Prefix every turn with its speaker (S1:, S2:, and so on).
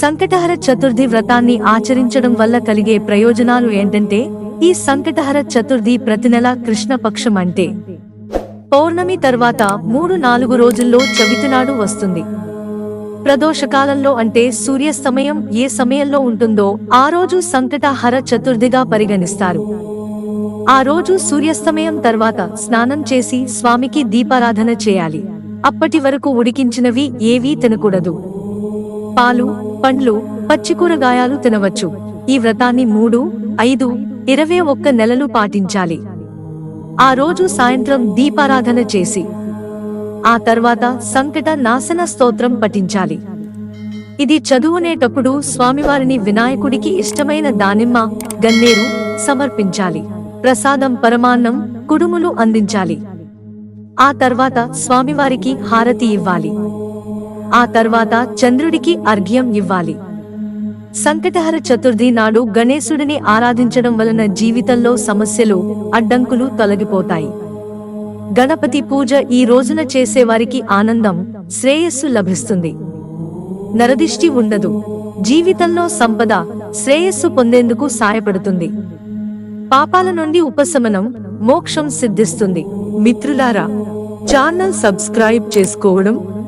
S1: సంకటహర చతుర్థి వ్రతాన్ని ఆచరించడం వల్ల కలిగే ప్రయోజనాలు ఏంటంటే ఈ సంకటహర చతుర్థి ప్రతి నెల కృష్ణపక్షం అంటే పౌర్ణమి తర్వాత మూడు నాలుగు రోజుల్లో చవితినాడు వస్తుంది. ప్రదోషకాలంలో అంటే సూర్యాస్తమయం ఏ సమయంలో ఉంటుందో ఆ రోజు సంకటహర చతుర్థిగా పరిగణిస్తారు. ఆ రోజు సూర్యాస్తమయం తర్వాత స్నానం చేసి స్వామికి దీపారాధన చేయాలి. అప్పటి వరకు ఉడికించినవి ఏవీ తినకూడదు. పాలు పండ్లు పచ్చి కూరగాయలు తినవచ్చు. ఈ వ్రతాన్ని మూడు ఐదు ఇరవై ఒక్క నెలలు పాటించాలి. ఆ రోజు సాయంత్రం దీపారాధన చేసి ఆ తర్వాత సంకట నాశన స్తోత్రం పఠించాలి. ఇది చదువునేటప్పుడు స్వామివారిని వినాయకుడికి ఇష్టమైన దానిమ్మ గన్నేరు సమర్పించాలి. ప్రసాదం పరమాన్నం కుడుములు అందించాలి. ఆ తర్వాత స్వామివారికి హారతి ఇవ్వాలి. ఆ తర్వాత చంద్రుడికి అర్ఘ్యం ఇవ్వాలి. సంకటహర చతుర్థి నాడు గణేశుడిని ఆరాధించడం వలన జీవితంలో సమస్యలు అడ్డంకులు తొలగిపోతాయి. గణపతి పూజ ఈ రోజున చేసేవారికి ఆనందం శ్రేయస్సు లభిస్తుంది. నరదిష్టి ఉండదు. జీవితంలో సంపద శ్రేయస్సు పొందేందుకు సాయపడుతుంది. పాపాల నుండి ఉపశమనం మోక్షం సిద్ధిస్తుంది. మిత్రులారా ఛానల్ సబ్స్క్రైబ్ చేసుకోవడం